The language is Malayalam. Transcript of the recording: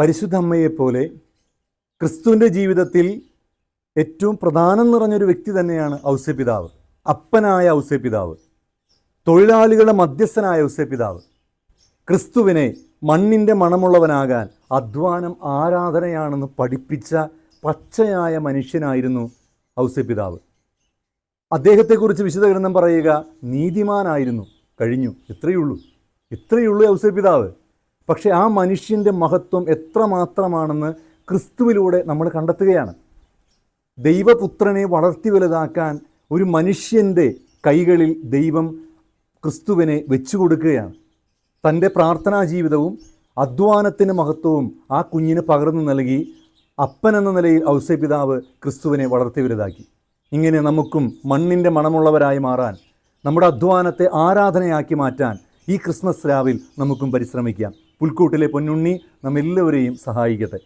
പരിശുദ്ധ അമ്മയെപ്പോലെ ക്രിസ്തുവിന്റെ ജീവിതത്തിൽ ഏറ്റവും പ്രധാനം നിറഞ്ഞൊരു വ്യക്തി തന്നെയാണ് ഔസ്യപിതാവ് അപ്പനായ ഔസ്യപിതാവ് തൊഴിലാളികളുടെ മധ്യസ്ഥനായ ഔസ്യപിതാവ് ക്രിസ്തുവിനെ മണ്ണിന്റെ മണമുള്ളവനാകാൻ അധ്വാനം ആരാധനയാണെന്ന് പഠിപ്പിച്ച പച്ചയായ മനുഷ്യനായിരുന്നു ഔസ്യപിതാവ് അദ്ദേഹത്തെക്കുറിച്ച് വിശുദ്ധ ഗ്രന്ഥം പറയുക നീതിമാനായിരുന്നു. കഴിഞ്ഞു. ഇത്രയുള്ളൂ ഇത്രയുള്ളൂ ഔസ്യപിതാവ് പക്ഷേ ആ മനുഷ്യന്റെ മഹത്വം എത്രമാത്രമാണെന്ന് ക്രിസ്തുവിലൂടെ നമ്മൾ കണ്ടെത്തുകയാണ്. ദൈവപുത്രനെ വളർത്തി വലുതാക്കാൻ ഒരു മനുഷ്യന്റെ കൈകളിൽ ദൈവം ക്രിസ്തുവിനെ വെച്ചു കൊടുക്കുകയാണ്. തന്റെ പ്രാർത്ഥനാ ജീവിതവും അധ്വാനത്തിന്റെ മഹത്വവും ആ കുഞ്ഞിന് പകർന്നു നൽകി അപ്പൻ എന്ന നിലയിൽ ഔസ്യപിതാവ് ക്രിസ്തുവിനെ വളർത്തി വലുതാക്കി. ഇങ്ങനെ നമുക്കും മണ്ണിന്റെ മണമുള്ളവരായി മാറാൻ നമ്മുടെ അധ്വാനത്തെ ആരാധനയാക്കി മാറ്റാൻ ഈ ക്രിസ്മസ് രാവിൽ നമുക്കും പരിശ്രമിക്കാം. പുൽക്കൂട്ടിലെ പൊന്നുണ്ണി നമ്മെല്ലാവരെയും സഹായിക്കട്ടെ.